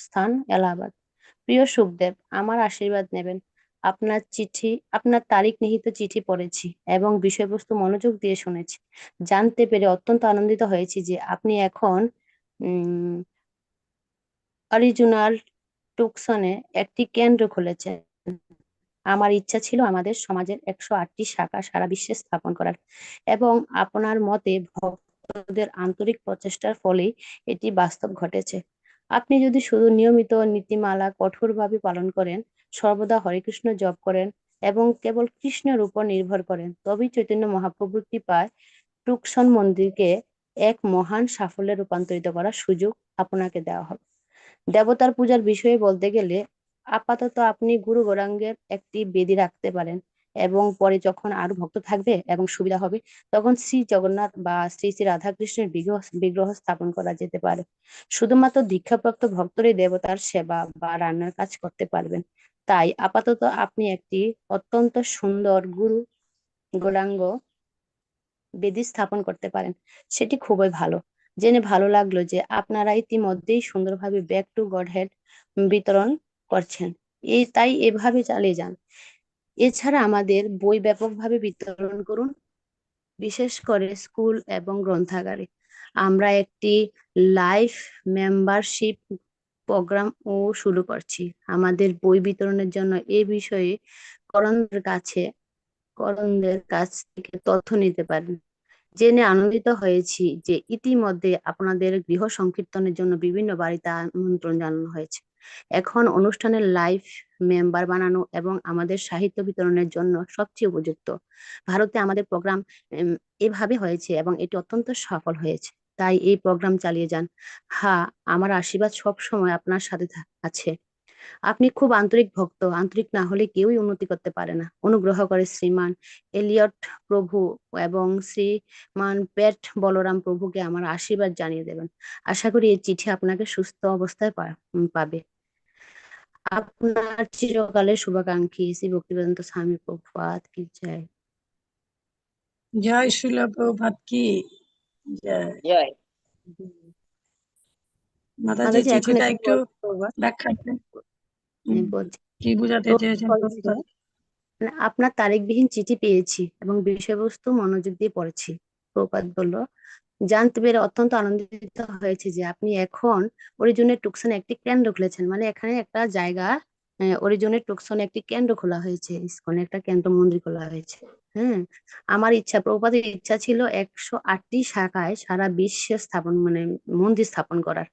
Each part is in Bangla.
স্থান এলাহাবাদ। প্রিয় সুখদেব, আমার আশীর্বাদ নেবেন। আপনার চিঠি, আপনার তারিখ নিহিত চিঠি পড়েছি এবং বিষয়বস্তু মনোযোগ দিয়ে শুনেছি। জানতে পেরে অত্যন্ত আনন্দিত হয়েছি যে আপনি এখন অরিজিনাল টুকসনে একটি কেন্দ্র খুলেছেন। আমার ইচ্ছা ছিল আমাদের সমাজের একশো আটটি শাখা সারা বিশ্বে স্থাপন করার এবং আপনার মতে ভক্তদের আন্তরিক প্রচেষ্টার ফলেই এটি বাস্তব ঘটেছে। আপনি যদি শুধু নিয়মিত নীতিমালা কঠোরভাবে পালন করেন, সর্বদা হরেকৃষ্ণ জপ করেন এবং কেবল কৃষ্ণের উপর নির্ভর করেন, তবেই চৈতন্য মহাপ্রভুর কৃপায় টুকসন মন্দিরকে এক মহান সাফল্যে রূপান্তরিত করার সুযোগ আপনাকে দেওয়া হবে। দেবতার পূজার বিষয়ে বলতে গেলে আপাতত আপনি গুরু গৌরাঙ্গের একটি বেদি রাখতে পারেন। এবং পরে যখন আরও ভক্ত থাকবে এবং সুবিধা হবে, তখন শ্রী জগন্নাথ বা শ্রী শ্রী রাধাকৃষ্ণের বিগ্রহ বিগ্রহ স্থাপন করা যেতে পারে। শুধুমাত্র দীক্ষাপ্রাপ্ত ভক্তরই দেবতার সেবা বা রান্নার কাজ করতে পারবেন। তাই আপাতত আপনি একটি অত্যন্ত সুন্দর গুরু গৌরাঙ্গ বেদি স্থাপন করতে পারেন। সেটি খুবই ভালো। জেনে ভালো লাগল যে আপনারা ইতিমধ্যেই সুন্দরভাবে ব্যাক টু গড হেড বিতরণ করছেন। এই তাই এভাবে চালিয়ে যান। এছাড়া আমাদের বই ব্যাপকভাবে বিতরণ করুন, বিশেষ করে স্কুল এবং গ্রন্থাগারে। আমরা একটি লাইফ মেম্বারশিপ প্রোগ্রাম ও শুরু করছি। আমাদের বই বিতরণের জন্য এ বিষয়ে করণদের কাছে, করণদের কাছ থেকে তথ্য নিতে পারেন। জেনে আনন্দিত হয়েছি যে ইতিমধ্যে আপনাদের গৃহ সংকীর্তনের জন্য বিভিন্ন বাড়িতে আমন্ত্রণ জানানো হয়েছে। এখন অনুষ্ঠানের লাইভ মেম্বার বানানো এবং আমাদের সাহিত্য বিতরণের জন্য সবচেয়ে উপযুক্ত। ভারতে আমাদের প্রোগ্রাম এভাবে হয়েছে এবং এটি অত্যন্ত সফল হয়েছে। তাই এই প্রোগ্রাম চালিয়ে যান। হ্যাঁ আমার আশীর্বাদ সব সময় আপনার সাথে আছে। আপনি খুব আন্তরিক ভক্ত। আন্তরিক না হলে কেউই উন্নতি করতে পারে না। অনুগ্রহ করে শ্রীমান এলিয়ট প্রভু এবং শ্রীমান পেট বলরাম প্রভুকে আমার আশীর্বাদ জানিয়ে দেবেন। আশা করি এই চিঠি আপনাকে সুস্থ অবস্থায় পাবে। আপনার চিরকালের শুভাকাঙ্ক্ষী শ্রী ভক্তিবেদান্ত স্বামী প্রভুপাত কি জয়? জয় শিল প্রভাত কি জয়? জয়। মাতাজি চিঠিটা একটু ব্যাখ্যা কি বুঝাতে চেয়েছেন মানে আপনার তারিখবিহীন চিঠি পেয়েছি এবং বিষয়বস্তু মনোযোগ দিয়ে পড়েছি। প্রপাত বলল জানতে পেরে অত্যন্ত আনন্দিত হয়েছে যে আপনি এখন অরিজনের টুকসনে একটি কেন্দ্র খুলেছেন। মানে এখানে একটা জায়গা অরিজনের টুকসনে একটি কেন্দ্র খোলা হয়েছে ইসকনে একটা কেন্দ্র মন্দির খোলা হয়েছে। হ্যাঁ আমার ইচ্ছা প্রপাতের ইচ্ছা ছিল একশো আটটি শাখায় সারা বিশ্বে স্থাপন মানে মন্দির স্থাপন করার।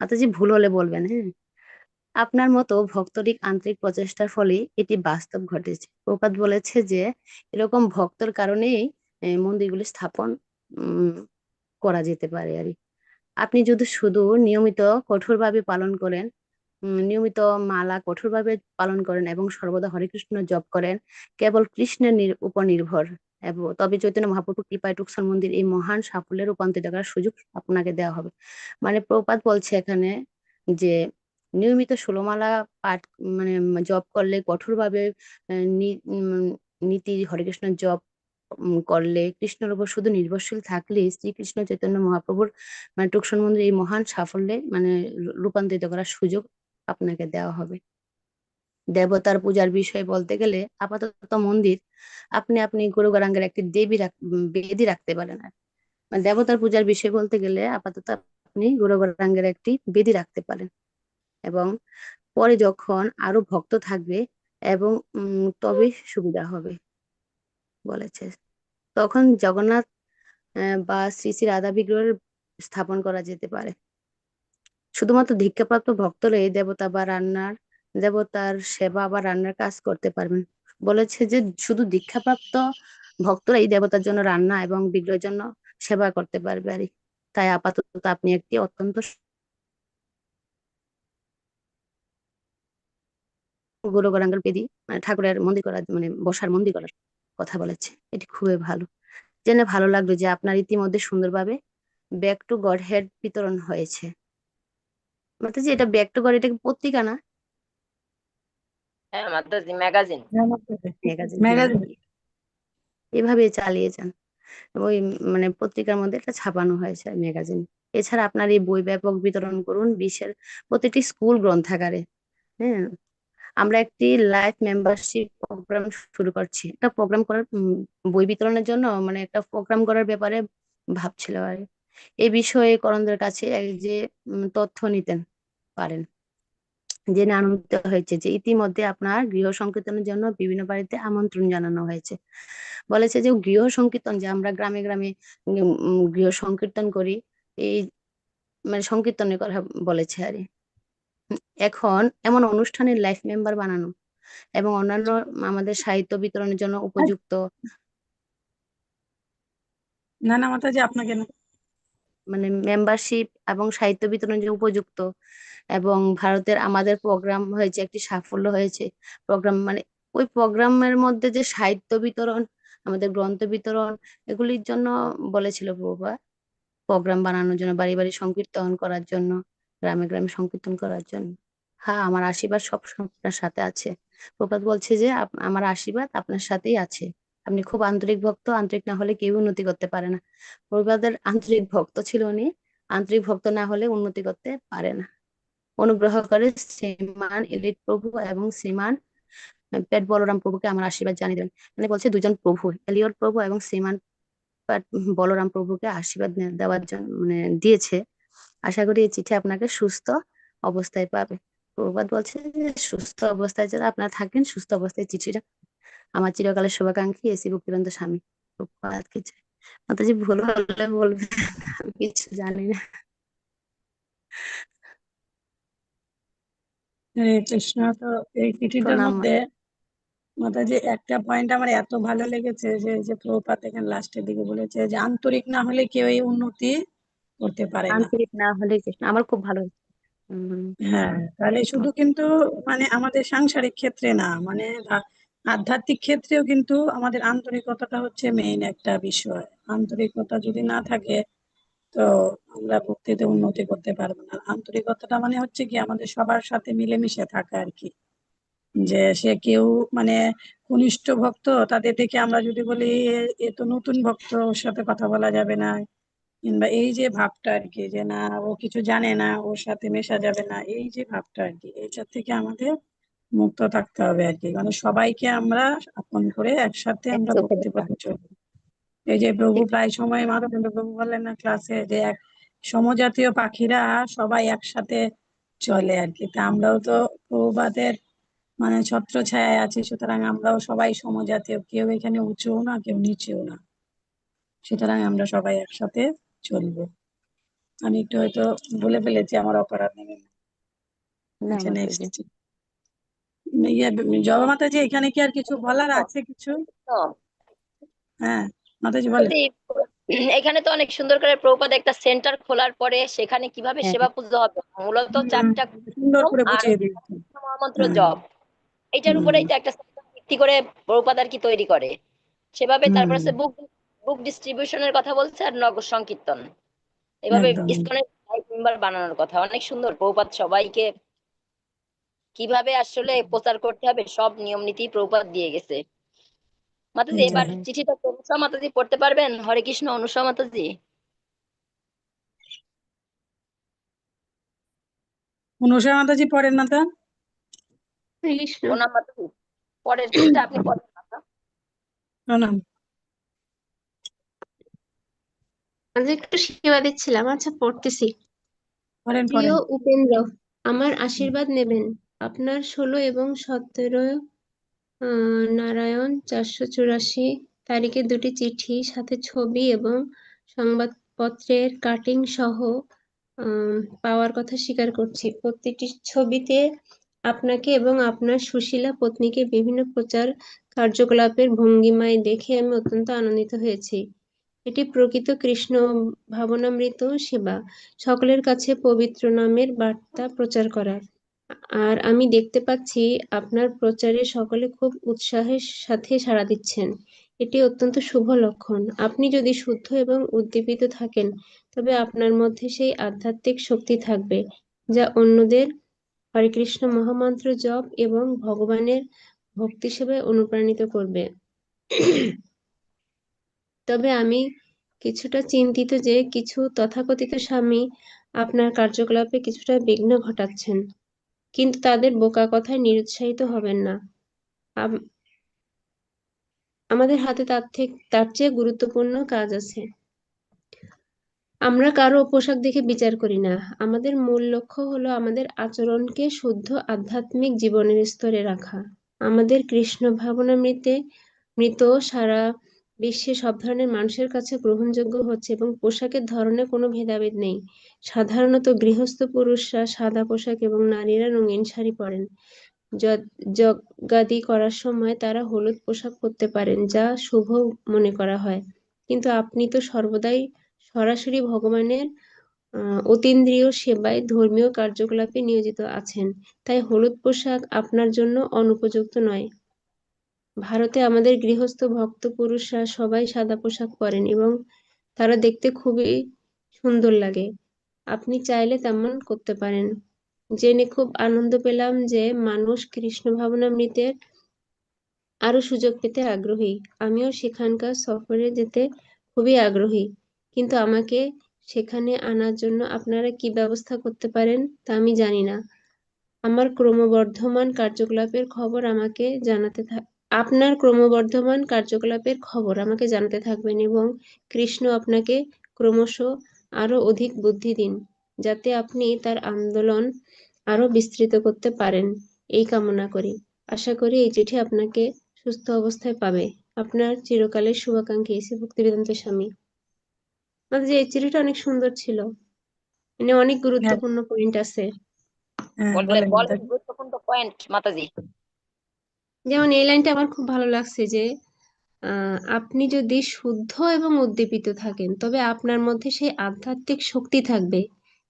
মাতাজি ভুল হলে বলবেন হ্যাঁ। আপনার মতো ভক্তরিক আন্তরিক প্রচেষ্টার ফলে এটি বাস্তব ঘটেছে। প্রপাত বলেছে যে, এরকম ভক্তর কারণেই মন্দিরগুলি স্থাপন করা যেতে পারে আর আপনি যদি শুধু নিয়মিত কঠোরভাবে পালন করেন নিয়মিত মালা কঠোরভাবে পালন করেন এবং সর্বদা হরে কৃষ্ণ জপ করেন, কেবল কৃষ্ণের উপর নির্ভর। এবং, তবে চৈতন্য মহাপ্রভু কৃপায় টুকসন মন্দির এই মহান সাফল্যের রূপান্তরিত করার সুযোগ আপনাকে দেওয়া হবে। মানে প্রপাত বলছে এখানে যে, নিয়মিত ষোলমালা পাঠ মানে জপ করলে কঠোরভাবে নীতি হরে কৃষ্ণ জপ করলে কৃষ্ণের উপর শুধু নির্ভরশীল থাকলে শ্রীকৃষ্ণ চৈতন্য মহাপ্রভুর মানে টুকসন মন্দির এই মহান সাফল্যে মানে রূপান্তরিত করার সুযোগ আপনাকে দেওয়া হবে। দেবতার পূজার বিষয়ে বলতে গেলে আপাতত মন্দির আপনি আপনি গুরু গরাঙ্গের একটি দেবী বেদি রাখতে পারেন আর। মানে দেবতার পূজার বিষয় বলতে গেলে আপাতত আপনি গুরু গরাঙ্গের একটি বেদি রাখতে পারেন এবং পরে যখন আরও ভক্ত থাকবে এবং তবে সুবিধা হবে। বলেছে। তখন জগন্নাথ বা শ্রী শ্রী রাধা বিগ্রহের স্থাপন করা যেতে পারে। শুধুমাত্র দীক্ষাপ্রাপ্ত ভক্তরা এই দেবতা বা রান্নার, দেবতার সেবা বা রান্নার কাজ করতে পারবেন। বলেছে যে শুধু দীক্ষাপ্রাপ্ত ভক্তরা এই দেবতার জন্য রান্না এবং বিগ্রহের জন্য সেবা করতে পারবে আর তাই আপাতত আপনি একটি অত্যন্ত গুরু গৌরাঙ্গল পেদি মানে ঠাকুরের মন্দির করার মানে বসার মন্দির করার কথা বলেছে। এটি খুবই ভালো। জেনে ভালো লাগল যে আপনার ইতিমধ্যে সুন্দরভাবে ব্যাক টু গড হেড বিতরণ হয়েছে। মাতাজি এটা ব্যাক টু গড এটা কি পত্রিকা না? হ্যাঁ মাতাজি ম্যাগাজিন ম্যাগাজিন এভাবে চালিয়ে যান। ওই মানে পত্রিকার মধ্যে এটা ছাপানো হয়েছে ম্যাগাজিন এছাড়া আপনার এই বই ব্যাপক বিতরণ করুন বিশ্বের প্রতিটি স্কুল গ্রন্থাগারে। হ্যাঁ আমরা একটি লাইফ মেম্বারশিপ প্রোগ্রাম শুরু করছি। একটা প্রোগ্রাম করার বই বিতরণের জন্য মানে একটা প্রোগ্রাম করার ব্যাপারে ভাবছিল আর এই বিষয়ে করণদের কাছে যে তথ্য নিতেন পারেন। জেনে আনন্দিত হয়েছে যে ইতিমধ্যে আপনার গৃহ সংকীর্তনের জন্য বিভিন্ন বাড়িতে আমন্ত্রণ জানানো হয়েছে। বলেছে যে গৃহ সংকীর্তন যে আমরা গ্রামে গ্রামে গৃহ সংকীর্তন করি, এই মানে সংকীর্তনের কথা বলেছে আর এখন এমন অনুষ্ঠানের লাইফ মেম্বার বানানো এবং অন্যান্য আমাদের সাহিত্য বিতরণের জন্য উপযুক্ত। না না মাতাজি আপনাকে না। মানে মেম্বারশিপ এবং সাহিত্য বিতরণের জন্য উপযুক্ত এবং ভারতের আমাদের প্রোগ্রাম হয়েছে একটি সাফল্য হয়েছে। প্রোগ্রাম মানে ওই প্রোগ্রামের মধ্যে যে সাহিত্য বিতরণ আমাদের গ্রন্থ বিতরণ এগুলির জন্য বলেছিল বাবা প্রোগ্রাম বানানোর জন্য বাড়ি বাড়ি সংকীর্তন করার জন্য। গ্রামে গ্রামে সংকীর্তন করার জন্য। হ্যাঁ আমার আশীর্বাদ সবসময় আপনার সাথে আছে। প্রপাত বলছে যে আমার আশীর্বাদ আপনার সাথেই আছে। আপনি খুব আন্তরিক ভক্ত, আন্তরিক না হলে কেউ উন্নতি করতে পারে না। প্রপাতের আন্তরিক ভক্ত ছিল উনি। আন্তরিক ভক্ত না হলে উন্নতি করতে পারে না। অনুগ্রহ করে শ্রীমান এলিট প্রভু এবং শ্রীমান পেট বলরাম প্রভুকে আমার আশীর্বাদ জানিয়ে দেবেন। মানে বলছে দুজন প্রভু, এলিয়ট প্রভু এবং শ্রীমান বলরাম প্রভুকে আশীর্বাদ দেওয়ার জন্য মানে দিয়েছে। আশা করি এই চিঠি আপনাকে সুস্থ অবস্থায় পাবে। প্রভুপাত বলছে যে সুস্থ অবস্থায় যারা আপনারা থাকেন সুস্থ অবস্থায় চিঠিটা। আমার চিরকালের শুভাকাঙ্ক্ষী এসি ভক্তিবন্ত স্বামী। প্রভুপাত কি চাই মাতাজি ভুল হলে বলবেন। আমি কিছু জানি না। কৃষ্ণ তো এই চিঠিটার মধ্যে মাতাজি একটা পয়েন্ট আমার এত ভালো লেগেছে যে যে প্রভুপাত এখানে লাস্টের দিকে বলেছে যে আন্তরিক না হলে কেউ এই উন্নতি করতে পারে না। আন্তরিক না হলে কৃষ্ণ। আমার খুব ভালো হয়েছে। হ্যাঁ তাহলে শুধু কিন্তু মানে আমাদের সাংসারিক ক্ষেত্রে না মানে আধ্যাত্মিক ক্ষেত্রেও কিন্তু আমাদের আন্তরিকতাটা হচ্ছে মেইন একটা বিষয়। আন্তরিকতা যদি না থাকে তো আমরা ভক্তিতে উন্নতি করতে পারব না। আন্তরিকতাটা মানে হচ্ছে কি আমাদের সবার সাথে মিলেমিশে থাকা আর কি। যে সে কেউ মানে কনিষ্ঠ ভক্ত তাদের দেখে আমরা যদি বলি "এ- এ তো নতুন ভক্ত ওর সাথে কথা বলা যাবে না। কিংবা এই যে ভাবটা আর কি যে না ও কিছু জানে না ওর সাথে মেশা যাবে না এই যে ভাবটা আর কি এটার থেকে আমাদের মুক্ত থাকতে হবে আর কি মানে সবাইকে আমরা আপন করে একসাথে আমরা ভক্তি পথে চলবো এই যে প্রভু প্রায় সময় মাধবেন্দ্র প্রভু বললেন না ক্লাসে যে এক সমজাতীয় পাখিরা সবাই একসাথে চলে আর কি তা আমরাও তো প্রভুপাদের মানে ছত্র ছায়ায় আছি সুতরাং আমরাও সবাই সমজাতীয় কেউ এখানে উঁচুও না কেউ নিচেও না। সুতরাং আমরা সবাই একসাথে চলবো। আমি একটু হয়তো বলে ফেলেছি আমার অপরাধ নেবেন না। না মাতাজি নেক্সট ইয়ে জবা মাতাজি এখানে কি আর কিছু বলার আছে কিছু? হ্যাঁ মাতাজি বলে। এখানে তো অনেক সুন্দর করে প্রভুপাদ একটা সেন্টার খোলার পরে সেখানে কীভাবে হ্যাঁ। সেবা পুজো হবে? মূলত চারটা সুন্দর করে বুঝিয়ে দিয়েছে। মহামন্ত্র হ্যাঁ। জপ। এটার উপরেই তো একটা ভিত্তি করে প্রভুপাদ আর কি তৈরি করে। সেভাবে তারপরে বুক বুক ডিস্ট্রিবিউশনের কথা বলছে আর নগর সংকীর্তন। এভাবে। ইসকনের মেম্বার বানানোর কথা। অনেক সুন্দর প্রভুপাদ সবাইকে কীভাবে আসলে প্রচার করতে হবে সব নিয়ম নীতি প্রভুপাদ দিয়ে গেছে। মাতাজি এবার চিঠিটা অনুষা মাতাজি পড়তে পারবেন? হরে কৃষ্ণ অনুষা মাতাজি। অনুষা মাতাজি পড়েন না তা? প্রণাম মাতাজি। পরের চিঠিটা আপনি পড়েন মাতা প্রণাম। আজ একটু সেবা দিচ্ছিলাম। আচ্ছা পড়তেছি। প্রিয় উপেন্দ্র আমার আশীর্বাদ নেবেন। আপনার ষোলো এবং সতেরো নারায়ণ চারশো চুরাশি তারিখে দুটি চিঠি সাথে ছবি এবং সংবাদপত্রের কাটিং সহ আম, পাওয়ার কথা স্বীকার করছি। প্রতিটি ছবিতে আপনাকে এবং আপনার সুশীলা পত্নীকে বিভিন্ন প্রচার কার্যকলাপের ভঙ্গিমায় দেখে আমি অত্যন্ত আনন্দিত হয়েছি। এটি প্রকৃত কৃষ্ণ ভাবনামৃত সেবা। সকলের কাছে পবিত্র নামের বার্তা প্রচার করা আর আমি দেখতে পাচ্ছি, আপনার প্রচারে সকলে খুব উৎসাহের সাথে সাড়া দিচ্ছেন। এটি অত্যন্ত শুভ লক্ষণ। আপনি যদি শুদ্ধ এবং উদ্দীপিত থাকেন, তবে আপনার মধ্যে সেই আধ্যাত্মিক শক্তি থাকবে, যা অন্যদের হরে কৃষ্ণ মহামন্ত্র জপ এবং ভগবানের ভক্তি সেবায় অনুপ্রাণিত করবে। তবে আমি কিছুটা চিন্তিত যে কিছু তথাকথিত স্বামী আপনার কার্যকলাপে কিছুটা বিঘ্ন ঘটাচ্ছেন, কিন্তু তাদের বোকা কথায় নিরুৎসাহিত হবেন না। আম- আমাদের হাতে তার থেকে, তার চেয়ে গুরুত্বপূর্ণ কাজ আছে। আমরা কারও পোশাক দেখে বিচার করি না। আমাদের মূল লক্ষ্য হলো আমাদের আচরণকে শুদ্ধ আধ্যাত্মিক জীবনের স্তরে রাখা। আমাদের কৃষ্ণ ভাবনা মৃতে মৃত সারা বিশ্বে সব ধরনের মানুষের কাছে গ্রহণযোগ্য হচ্ছে এবং পোশাকের ধরনে কোনো ভেদাভেদ নেই। সাধারণত গৃহস্থ পুরুষরা সাদা পোশাক এবং নারীরা রঙিন শাড়ি পরেন। যজ্ঞাদি করার সময় তারা হলুদ পোশাক পরতে পারেন, যা শুভ মনে করা হয়। কিন্তু আপনি তো সর্বদাই সরাসরি ভগবানের অতীন্দ্রিয় সেবায় ধর্মীয় কার্যকলাপে নিয়োজিত আছেন। তাই হলুদ পোশাক আপনার জন্য অনুপযুক্ত নয়। ভারতে আমাদের গৃহস্থ ভক্ত পুরুষরা সবাই সাদা পোশাক পরেন এবং তারা দেখতে খুবই সুন্দর লাগে। আপনি চাইলে তেমন করতে পারেন। জেনে খুব আনন্দ পেলাম যে মানুষ কৃষ্ণ ভাবনামৃতের আরও সুযোগ পেতে আগ্রহী। আমিও সেখানকার সফরে যেতে খুবই আগ্রহী। কিন্তু আমাকে সেখানে আনার জন্য আপনারা কি ব্যবস্থা করতে পারেন তা আমি জানি না। আমার ক্রমবর্ধমান কার্যকলাপের খবর আমাকে জানাতে আপনার ক্রমবর্ধমান কার্যকলাপের খবর আমাকে জানাতে থাকবেন এবং কৃষ্ণ আপনাকে ক্রমশ আরও অধিক বুদ্ধি দিন যাতে আপনি তার আন্দোলন আরও বিস্তৃত করতে পারেন এই কামনা করি। আশা করি এই চিঠি আপনাকে সুস্থ অবস্থায় পাবে। আপনার চিরকালের শুভাকাঙ্ক্ষী এসে ভক্তিবেদান্ত স্বামী। আমাদের যে এই চিঠিটা অনেক সুন্দর ছিল। মানে অনেক গুরুত্বপূর্ণ পয়েন্ট আছে। হ্যাঁ বলেন মাতাজি। গুরুত্বপূর্ণ পয়েন্ট মাতাজি। যেমন এই লাইনটা আমার খুব ভালো লাগছে যে আপনি যদি শুদ্ধ এবং উদ্দীপিত থাকেন, তবে আপনার মধ্যে সেই আধ্যাত্মিক শক্তি থাকবে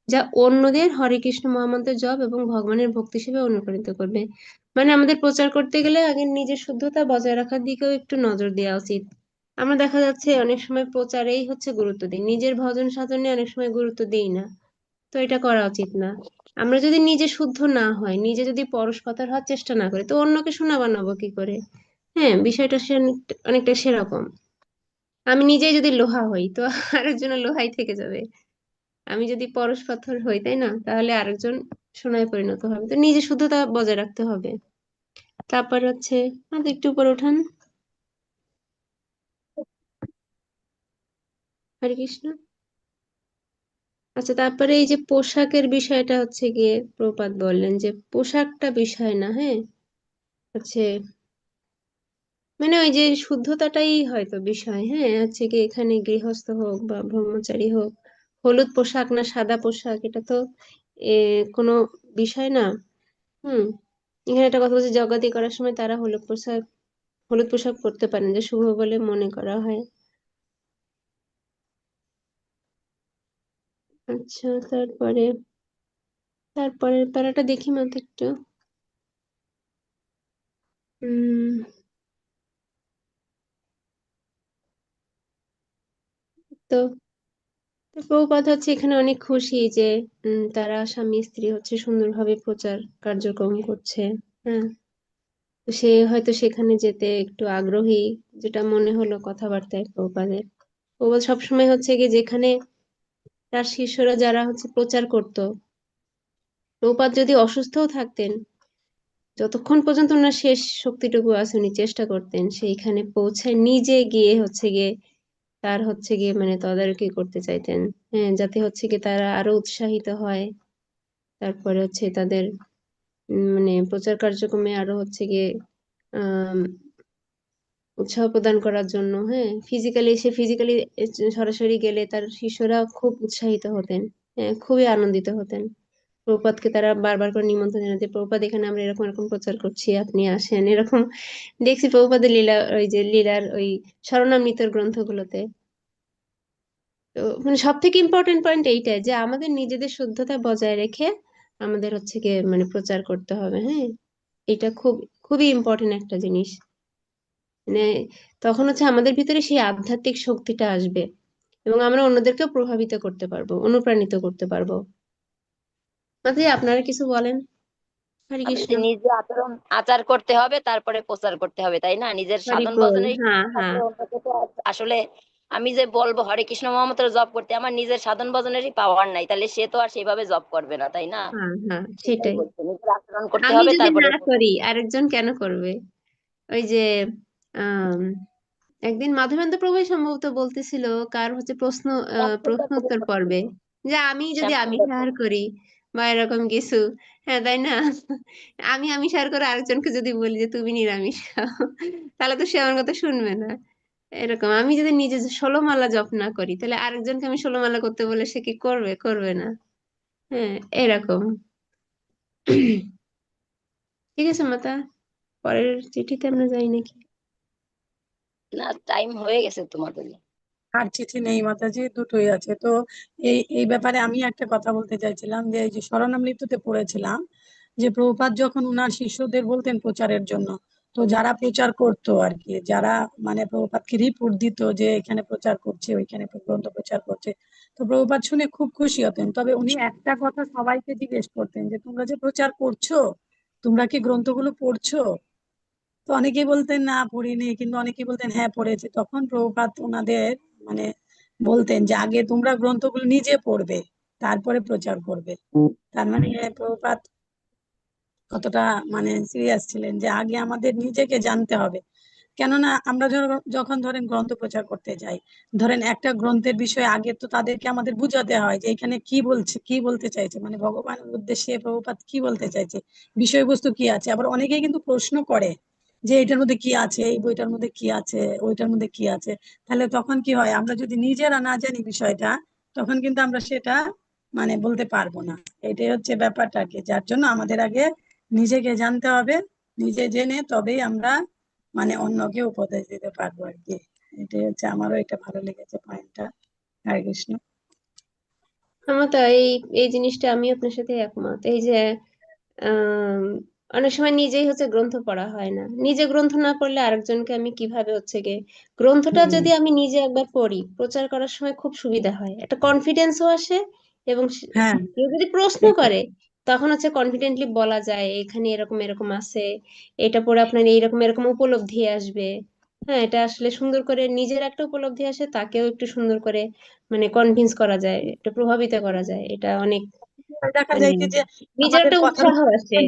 যা অন্যদের হরে কৃষ্ণ মহামন্ত্র জপ এবং ভগবানের ভক্তি হিসেবে অনুপ্রাণিত করবে। মানে আমাদের প্রচার করতে গেলে আগে নিজের শুদ্ধতা বজায় রাখার দিকেও একটু নজর দেওয়া উচিত। আমরা দেখা যাচ্ছে অনেক সময় প্রচারেই হচ্ছে গুরুত্ব দিই। নিজের ভজন সাধনে অনেক সময় গুরুত্ব দিই না। তো এটা করা উচিত না। আমরা যদি নিজে শুদ্ধ না হয় নিজে যদি পরস্পতার হওয়ার চেষ্টা না করি, তো অন্যকে শোনা বানাবো কি করে? হ্যাঁ বিষয়টা সে অনেকটা- সেরকম। আমি নিজেই যদি লোহা হই, তো আরেকজন লোহাই থেকে যাবে। আমি যদি পরশ পাথর হই, তাই না? তাহলে আরেকজন সোনায় পরিণত হবে। তো নিজে শুদ্ধতা বজায় রাখতে হবে। তারপর হচ্ছে একটু উপরে উঠান হরে কৃষ্ণ। আচ্ছা তারপরে এই যে পোশাকের বিষয়টা হচ্ছে গিয়ে প্রপাত বললেন যে পোশাকটা বিষয় না হ্যাঁ? হচ্ছে মানে ওই যে শুদ্ধতাটাই হয়তো বিষয় হ্যাঁ? হচ্ছে কি এখানে গৃহস্থ হোক বা ব্রহ্মচারী হোক, হলুদ পোশাক না সাদা পোশাক, এটা তো কোনো বিষয় না। হুম, এখানে একটা কথা বলছে, জগাতি করার সময় তারা হলুদ পোশাক হলুদ পোশাক পরতে পারেন, যে শুভ বলে মনে করা হয়। আচ্ছা তারপরে, তারপরের প্যারাটা দেখি মাত্র একটু। উম, তো তো প্রভুপাদ হচ্ছে এখানে অনেক খুশি যে তারা স্বামী স্ত্রী হচ্ছে সুন্দরভাবে প্রচার কার্যক্রম করছে হ্যাঁ। তো সে হয়তো সেখানে যেতে একটু আগ্রহী, যেটা মনে হলো কথাবার্তায় প্রভুপাদের প্রভুপাদ সবসময় হচ্ছে কি যেখানে তার শিষ্যরা যারা হচ্ছে প্রচার করত। প্রভুপাদ যদি অসুস্থও থাকতেন, যতক্ষণ পর্যন্ত ওনার শেষ শক্তিটুকু আছে উনি চেষ্টা করতেন, সেইখানে পৌঁছায় নিজে গিয়ে হচ্ছে গিয়ে তার হচ্ছে গিয়ে মানে তদারকি করতে চাইতেন। হ্যাঁ যাতে হচ্ছে গিয়ে তারা আরও উৎসাহিত হয়। তারপরে হচ্ছে তাদের মানে প্রচার কার্যক্রমে আরও হচ্ছে গিয়ে উৎসাহ প্রদান করার জন্য হ্যাঁ? ফিজিক্যালি সে ফিজিক্যালি সরাসরি গেলে তার শিষ্যরা খুব উৎসাহিত হতেন হ্যাঁ? খুবই আনন্দিত হতেন। প্রভুপাদকে তারা বারবার করে নিমন্ত্রণ জানাতে প্রভুপাদ এখানে আমরা এরকম এরকম প্রচার করছি, আপনি আসেন। এরকম দেখছি প্রভুপাদের লীলা, ওই যে লীলার ওই শরণামৃতর গ্রন্থগুলোতে। তো মানে সব থেকে ইম্পর্টেন্ট পয়েন্ট এইটাই যে, আমাদের নিজেদের শুদ্ধতা বজায় রেখে আমাদের হচ্ছে গিয়ে মানে প্রচার করতে হবে হ্যাঁ? এটা খুব, খুবই ইম্পর্টেন্ট একটা জিনিস। মানে তখন হচ্ছে আমাদের ভিতরে সেই আধ্যাত্মিক শক্তিটা আসবে এবং আমরা অন্যদেরকেও প্রভাবিত করতে পারব অনুপ্রাণিত করতে পারব। মাঝে আপনারা কিছু বলেন? নিজে আচরণ আচার করতে হবে তারপরে প্রচার করতে হবে তাই না? নিজের সাধন বল ভজনের হ্যাঁ হ্যাঁ। আসলে আমি যে বলব হরে কৃষ্ণ মহামন্ত্র জপ করতে আমার নিজের সাধন ভজনেরই পাওয়ার নাই তাহলে সে তো আর সেভাবে জব করবে না তাই না? হ্যাঁ সেটাই আচরণ করতে হবে তারপরে করি আরেকজন কেন করবে? ওই যে একদিন মাধবেন্দ্র প্রভু সম্ভবত বলতেছিল কার হচ্ছে প্রশ্ন প্রশ্ন উত্তর পর্বে। যে আমি যদি আমি সার করি বা এরকম কিছু। হ্যাঁ তাই না? আমি আমি সার করে আরেকজনকে যদি বলি যে তুমি নিরামিষ খাও তাহলে তো সে আমার কথা শুনবে না। এরকম আমি যদি নিজে ষোলো মালা জপ না করি তাহলে আরেকজনকে আমি ষোলো মালা করতে বলে সে কি করবে করবে না? হ্যাঁ এরকম। ঠিক আছে মাতা। পরের চিঠিতে আমরা যাই নাকি? না টাইম হয়ে গেছে তোমার তোমাদের আর চিঠি নেই মাতাজি, দুটোই আছে। তো এই এই ব্যাপারে আমি একটা কথা বলতে চাইছিলাম যে, এই যে শরণামৃত্যুতে পড়েছিলাম, যে প্রভুপাদ যখন উনার শিষ্যদের বলতেন প্রচারের জন্য, তো যারা প্রচার করতো আর কি, যারা মানে প্রভুপাদকে রিপোর্ট দিত যে এখানে প্রচার করছে, ওইখানে গ্রন্থ প্রচার করছে, তো প্রভুপাদ শুনে খুব খুশি হতেন। তবে উনি একটা কথা সবাইকে জিজ্ঞেস করতেন যে, তোমরা যে প্রচার করছ, তোমরা কি গ্রন্থগুলো পড়ছো? তো অনেকেই বলতেন না পড়িনি। কিন্তু অনেকেই বলতেন হ্যাঁ পড়েছি। তখন প্রভুপাদ ওনাদের মানে বলতেন যে আগে তোমরা গ্রন্থগুলো নিজে পড়বে তারপরে প্রচার করবে। তার মানে প্রভুপাদ কতটা মানে সিরিয়াস ছিলেন যে আগে আমাদের নিজেকে জানতে হবে। কেননা আমরা ধরো- যখন ধরেন গ্রন্থ প্রচার করতে যাই ধরেন একটা গ্রন্থের বিষয়ে আগে তো তাদেরকে আমাদের বুঝাতে হয় যে এখানে কি বলছে কি বলতে চাইছে? মানে ভগবানের উদ্দেশ্যে প্রভুপাদ কি বলতে চাইছে? বিষয়বস্তু কি আছে? আবার অনেকেই কিন্তু প্রশ্ন করে যে এটার মধ্যে কি আছে এই বইটার মধ্যে কি আছে ওইটার মধ্যে কি আছে তাহলে তখন কি হয়? আমরা যদি নিজেরা না জানি বিষয়টা তখন কিন্তু আমরা সেটা মানে বলতে পারব না। এটাই হচ্ছে ব্যাপারটা কি যার জন্য আমাদের আগে নিজেকে জানতে হবে নিজে জেনে তবেই আমরা মানে অন্যকে উপদেশ দিতে পারব আর কি। এটাই হচ্ছে আমারও এটা ভালো লেগেছে পয়েন্টটা হরে কৃষ্ণ। আমার তো এই এই জিনিসটা আমি আপনার সাথে একমত। এই যে আম, অনেক সময় নিজেই হচ্ছে গ্রন্থ পড়া হয় না। নিজে গ্রন্থ না পড়লে আরেকজনকে আমি কীভাবে হচ্ছে গিয়ে গ্রন্থটা যদি আমি নিজে একবার পড়ি প্রচার করার সময় খুব সুবিধা হয়। একটা কনফিডেন্সও আসে এবং হ্যাঁ। কেউ যদি প্রশ্ন করে তখন হচ্ছে কনফিডেন্টলি বলা যায় এখানে এরকম এরকম আছে এটা পড়ে আপনার এইরকম এরকম উপলব্ধি আসবে। হ্যাঁ এটা আসলে সুন্দর করে নিজের একটা উপলব্ধি আসে তাকেও একটু সুন্দর করে মানে কনভিন্স করা যায় একটু প্রভাবিত করা যায়। এটা অনেক দেখা মানে যায় যে নিজের একটা উৎসাহ আসে।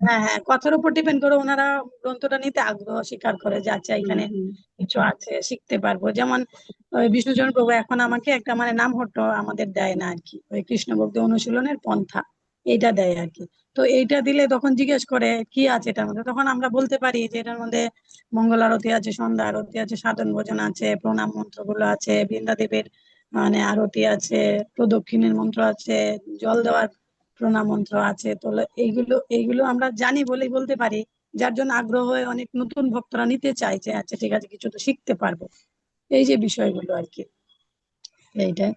হ্যাঁ হ্যাঁ কথার উপর ডিপেন্ড করে ওনারা গ্রন্থটা নিতে আগ্রহ স্বীকার করে যে আচ্ছা এখানে কিছু আছে শিখতে পারব। যেমন ওই বিষ্ণুচরণ প্রভু এখন আমাকে একটা মানে নাম হতো আমাদের দেয় না আর কি ওই কৃষ্ণ ভক্তি অনুশীলনের পন্থা এইটা দেয় আর কি তো এইটা দিলে তখন জিজ্ঞেস করে কি আছে এটার মধ্যে? তখন আমরা বলতে পারি যে এটার মধ্যে মঙ্গল আরতি আছে সন্ধ্যা আরতি আছে সাধন ভোজন আছে প্রণাম মন্ত্রগুলো আছে বৃন্দাদেবের মানে আরতি আছে প্রদক্ষিণের মন্ত্র আছে জল দেওয়ার প্রণাম মন্ত্র আছে। তো এইগুলো এইগুলো আমরা জানি বলেই বলতে পারি। যার জন্য আগ্রহ হয়ে অনেক নতুন ভক্তরা নিতে চায় যে আচ্ছা ঠিক আছে কিছু তো শিখতে পারব। এই যে বিষয়গুলো আর কি। এইটাই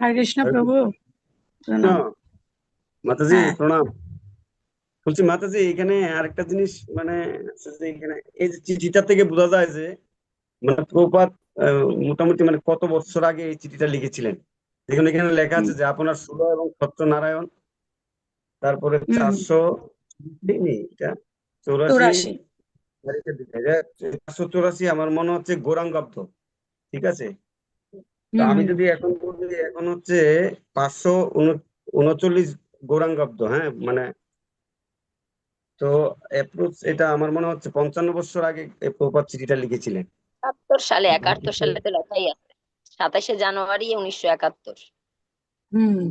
হরে কৃষ্ণ প্রভু। প্রণাম। মাতাজি হ্যাঁ। প্রণাম। বলছি মাতাজি এখানে আরেকটা জিনিস মানে এখানে এই যে চিঠিটা থেকে বোঝা যায় যে মানে প্রপাত মোটামুটি মানে কত বছর আগে এই চিঠিটা লিখেছিলেন। দেখুন এখানে লেখা আছে যে আপনার সুর এবং সত্যনারায়ণ তারপরে চারশো এটা? চৌরাশি চৌরাশি। আমার মনে হচ্ছে গৌরাঙ্গাব্দ ঠিক আছে? তো আমি যদি এখন বলি এখন হচ্ছে পাঁচশো উনচল্লিশ গৌরাঙ্গাব্দ হ্যাঁ? মানে তো অ্যাপ্রোচ এটা আমার মনে হচ্ছে পঞ্চান্ন বছর আগে প্রপাত চিঠিটা লিখেছিলেন। একাত্তর সালে একাত্তর সালে লেখাই আছে। সাতাশে জানুয়ারি উনিশশো একাত্তর। হুম।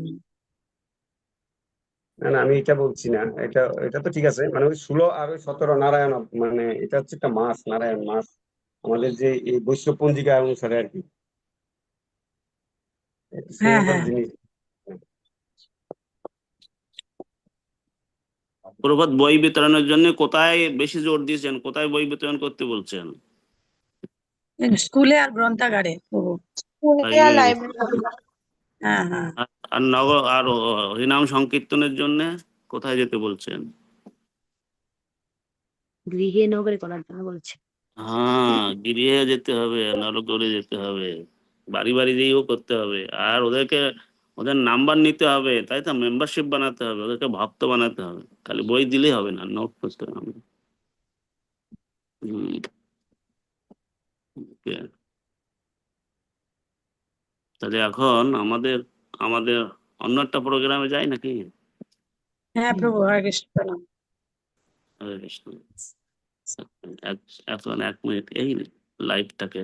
না না আমি এটা বলছি না। এটা এটা তো ঠিক আছে। মানে ওই ষোলো আর ওই সতেরো নারায়ণ মানে এটা হচ্ছে একটা মাস নারায়ণ মাস। আমাদের যে এই বৈষ্ণব পঞ্জিকা অনুসারে আর কি। হ্যাঁ, হ্যাঁ। জিনিস। প্রভাত বই বিতরণের জন্য কোথায় বেশি জোর দিয়েছেন? কোথায় বই বিতরণ করতে বলছেন? স্কুলে আর গ্রন্থাগারে হ্যাঁ হ্যাঁ। আর- নগর আর হরিনাম সংকীর্তনের জন্য কোথায় যেতে বলছেন? গৃহে নগরে করার জন্য বলছে। হ্যাঁ গৃহে যেতে হবে নরকরে যেতে হবে বাড়ি বাড়ি গিয়েও করতে হবে। আর ওদেরকে ওদের নাম্বার নিতে হবে তাই তো? মেম্বারশিপ বানাতে হবে ওদেরকে ভক্ত বানাতে হবে। খালি বই দিলেই হবে না নোট করতে হবে. তাহলে এখন আমাদের আমাদের অন্য একটা প্রোগ্রামে যাই নাকি? হ্যাঁ প্রভু হরে কৃষ্ণ প্রণাম। হরে কৃষ্ণ। এখন এক মিনিট এই লাইভটাকে